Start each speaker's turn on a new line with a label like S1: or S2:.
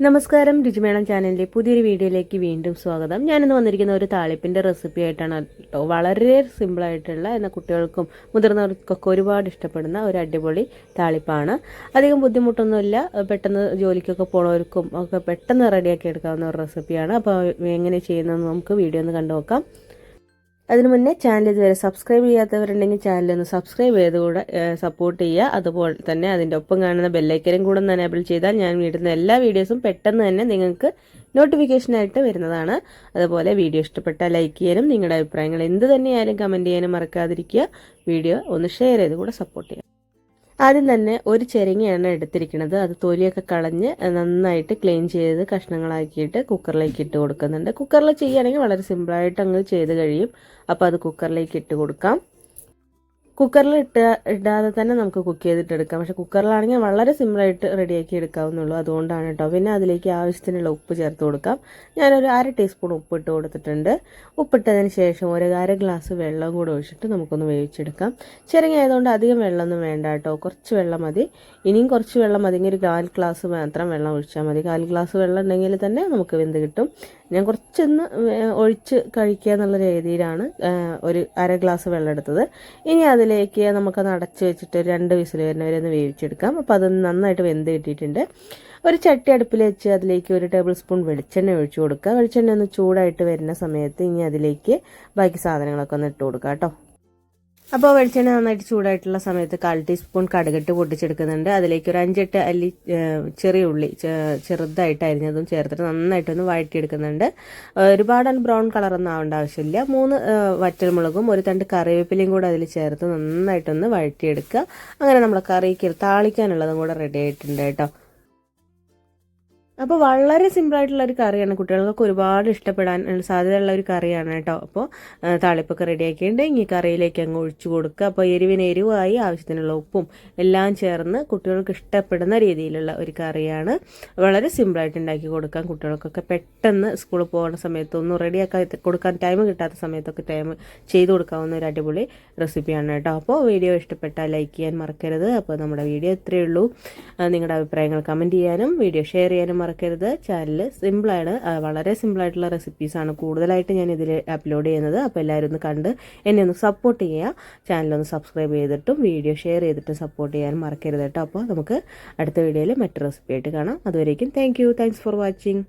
S1: നമസ്കാരം രുചിമേളം ചാനലിന്റെ പുതിയൊരു വീഡിയോയിലേക്ക് വീണ്ടും സ്വാഗതം. ഞാനിന്ന് വന്നിരിക്കുന്ന ഒരു താളിപ്പിന്റെ റെസിപ്പി ആയിട്ടാണ് കേട്ടോ വളരെ സിമ്പിളായിട്ടുള്ള എന്നാൽ കുട്ടികൾക്കും മുതിർന്നവർക്കൊക്കെ ഒരുപാട് ഇഷ്ടപ്പെടുന്ന ഒരു അടിപൊളി താളിപ്പാണ്. അധികം ബുദ്ധിമുട്ടൊന്നുമില്ല. പെട്ടെന്ന് ജോലിക്കൊക്കെ പോണവർക്കും ഒക്കെ പെട്ടെന്ന് റെഡിയാക്കി എടുക്കാവുന്ന ഒരു റെസിപ്പിയാണ് അപ്പോൾ എങ്ങനെ ചെയ്യുന്നതെന്ന് നമുക്ക് വീഡിയോ ഒന്ന് കണ്ടു നോക്കാം അതിനു മുന്നേ ചാനൽ ഇതുവരെ സബ്സ്ക്രൈബ് ചെയ്യാത്തവരുണ്ടെങ്കിൽ ചാനൽ ഒന്ന് സബ്സ്ക്രൈബ് ചെയ്ത് കൂടെ സപ്പോർട്ട് ചെയ്യുക. അതുപോലെ തന്നെ അതിന്റെ ഒപ്പം കാണുന്ന ബെല്ലൈക്കനും കൂടെ ഒന്ന് എനേബിൾ ചെയ്താൽ ഞാൻ ഇടുന്ന എല്ലാ വീഡിയോസും പെട്ടെന്ന് തന്നെ നിങ്ങൾക്ക് നോട്ടിഫിക്കേഷനായിട്ട് വരുന്നതാണ്. അതുപോലെ വീഡിയോ ഇഷ്ടപ്പെട്ടാൽ ലൈക്ക് ചെയ്യാനും നിങ്ങളുടെ അഭിപ്രായങ്ങൾ എന്ത് തന്നെയായാലും കമന്റ് ചെയ്യാനും മറക്കാതിരിക്കുക. വീഡിയോ ഒന്ന് ഷെയർ ചെയ്ത് കൂടെ സപ്പോർട്ട് ചെയ്യുക. ആദ്യം തന്നെ ഒരു ചെരങ്ങയാണ് എടുത്തിരിക്കുന്നത്. അത് തൊലിയൊക്കെ കളഞ്ഞ് നന്നായിട്ട് ക്ലീൻ ചെയ്ത് കഷ്ണങ്ങളാക്കിയിട്ട് കുക്കറിലേക്ക് ഇട്ട് കൊടുക്കുന്നുണ്ട്. കുക്കറിൽ ചെയ്യുകയാണെങ്കിൽ വളരെ സിമ്പിളായിട്ട് അങ്ങ് ചെയ്ത് കഴിയും. അപ്പോൾ അത് കുക്കറിലേക്ക് ഇട്ട് കൊടുക്കാം. കുക്കറിൽ ഇട്ട ഇടാതെ തന്നെ നമുക്ക് കുക്ക് ചെയ്തിട്ട് എടുക്കാം. പക്ഷെ കുക്കറിലാണെങ്കിൽ വളരെ സിമ്പിളായിട്ട് റെഡിയാക്കി എടുക്കാവുന്നുള്ളൂ അതുകൊണ്ടാണ് കേട്ടോ പിന്നെ അതിലേക്ക് ആവശ്യത്തിനുള്ള ഉപ്പ് ചേർത്ത് കൊടുക്കാം. ഞാനൊരു അര ടീസ്പൂൺ ഉപ്പ് ഇട്ട് കൊടുത്തിട്ടുണ്ട്. ഉപ്പിട്ടതിന് ശേഷം ഒരു അര ഗ്ലാസ് വെള്ളം കൂടെ ഒഴിച്ചിട്ട് നമുക്കൊന്ന് വേവിച്ചെടുക്കാം. ചെറുങ്ങ ആയതുകൊണ്ട് അധികം വെള്ളമൊന്നും വേണ്ട കേട്ടോ കുറച്ച് വെള്ളം മതി. ഇനിയും കുറച്ച് വെള്ളം മതി. ഒരു കാൽ ഗ്ലാസ് മാത്രം വെള്ളം ഒഴിച്ചാൽ മതി. കാൽ ഗ്ലാസ് വെള്ളം ഉണ്ടെങ്കിൽ തന്നെ നമുക്ക് വെന്ത് കിട്ടും. ഞാൻ കുറച്ചൊന്ന് ഒഴിച്ച് കഴിക്കുക എന്നുള്ള രീതിയിലാണ് ഒരു അര ഗ്ലാസ് വെള്ളം എടുത്തത്. ഇനി അതിലേക്ക് നമുക്കത് അടച്ചു വെച്ചിട്ട് രണ്ട് വിസിൽ വരുന്നവരെ ഒന്ന് വേവിച്ചെടുക്കാം. അപ്പോൾ അത് നന്നായിട്ട് വെന്ത് കിട്ടിയിട്ടുണ്ട്. ഒരു ചട്ടി അടുപ്പിൽ വെച്ച് അതിലേക്ക് ഒരു ടേബിൾ സ്പൂൺ വെളിച്ചെണ്ണ ഒഴിച്ചു കൊടുക്കുക. വെളിച്ചെണ്ണ ഒന്ന് ചൂടായിട്ട് വരുന്ന സമയത്ത് ഇനി അതിലേക്ക് ബാക്കി സാധനങ്ങളൊക്കെ ഒന്ന് ഇട്ട് കൊടുക്കുക കേട്ടോ. അപ്പോൾ വെളിച്ചെണ്ണ നന്നായിട്ട് ചൂടായിട്ടുള്ള സമയത്ത് കാൽ ടീസ്പൂൺ കടുകിട്ട് പൊട്ടിച്ചെടുക്കുന്നുണ്ട്. അതിലേക്ക് ഒരു അഞ്ചെട്ട് അല്ലി ചെറിയ ഉള്ളി ചെറുതായിട്ട് അരിഞ്ഞതും ചേർത്തിട്ട് നന്നായിട്ടൊന്ന് വഴറ്റിയെടുക്കുന്നുണ്ട്. ഒരുപാട് ബ്രൗൺ കളറൊന്നും ആവേണ്ട ആവശ്യമില്ല. മൂന്ന് വറ്റൽമുളകും ഒരു തണ്ട് കറിവേപ്പിലയും കൂടെ അതിൽ ചേർത്ത് നന്നായിട്ടൊന്ന് വഴറ്റിയെടുക്കുക. അങ്ങനെ നമ്മുടെ കറിക്ക് താളിക്കാനുള്ളതും കൂടെ റെഡി ആയിട്ടുണ്ട് കേട്ടോ. അപ്പോൾ വളരെ സിമ്പിളായിട്ടുള്ള ഒരു കറിയാണ് കുട്ടികൾക്ക് ഒരുപാട് ഇഷ്ടപ്പെടാൻ സാധ്യതയുള്ള ഒരു കറിയാണ് കേട്ടോ. അപ്പോൾ താളിപ്പൊക്കെ റെഡിയാക്കിയിട്ട് ഈ കറിയിലേക്ക് അങ്ങ് ഒഴിച്ചു കൊടുക്കുക. അപ്പോൾ എരിവിന് എരിവായി ആവശ്യത്തിനുള്ള ഉപ്പും എല്ലാം ചേർന്ന് കുട്ടികൾക്ക് ഇഷ്ടപ്പെടുന്ന രീതിയിലുള്ള ഒരു കറിയാണ്. വളരെ സിമ്പിളായിട്ട് ഉണ്ടാക്കി കൊടുക്കാം. കുട്ടികൾക്കൊക്കെ പെട്ടെന്ന് സ്കൂളിൽ പോകുന്ന സമയത്തൊന്നും റെഡിയാക്കാൻ കൊടുക്കാൻ ടൈം കിട്ടാത്ത സമയത്തൊക്കെ ടൈം ചെയ്ത് കൊടുക്കാവുന്ന ഒരു അടിപൊളി റെസിപ്പിയാണ് കേട്ടോ. അപ്പോൾ വീഡിയോ ഇഷ്ടപ്പെട്ടാൽ ലൈക്ക് ചെയ്യാൻ മറക്കരുത്. അപ്പോൾ നമ്മുടെ വീഡിയോ ഇത്രയേ ഉള്ളൂ. നിങ്ങളുടെ അഭിപ്രായങ്ങൾ കമന്റ് ചെയ്യാനും വീഡിയോ ഷെയർ ചെയ്യാനും മറക്കരുത്. ചാനൽ സിമ്പിളാണ്. വളരെ സിമ്പിളായിട്ടുള്ള റെസിപ്പീസാണ് കൂടുതലായിട്ട് ഞാൻ ഇതിൽ അപ്ലോഡ് ചെയ്യുന്നത്. അപ്പോൾ എല്ലാവരും ഒന്ന് കണ്ട് എന്നെ ഒന്ന് സപ്പോർട്ട് ചെയ്യുക. ചാനലൊന്ന് സബ്സ്ക്രൈബ് ചെയ്തിട്ടും വീഡിയോ ഷെയർ ചെയ്തിട്ടും സപ്പോർട്ട് ചെയ്യാനും മറക്കരുത് കേട്ടോ. അപ്പോൾ നമുക്ക് അടുത്ത വീഡിയോയിൽ മറ്റു റെസിപ്പി ആയിട്ട് കാണാം. അതുവരേക്കും thank you thanks for watching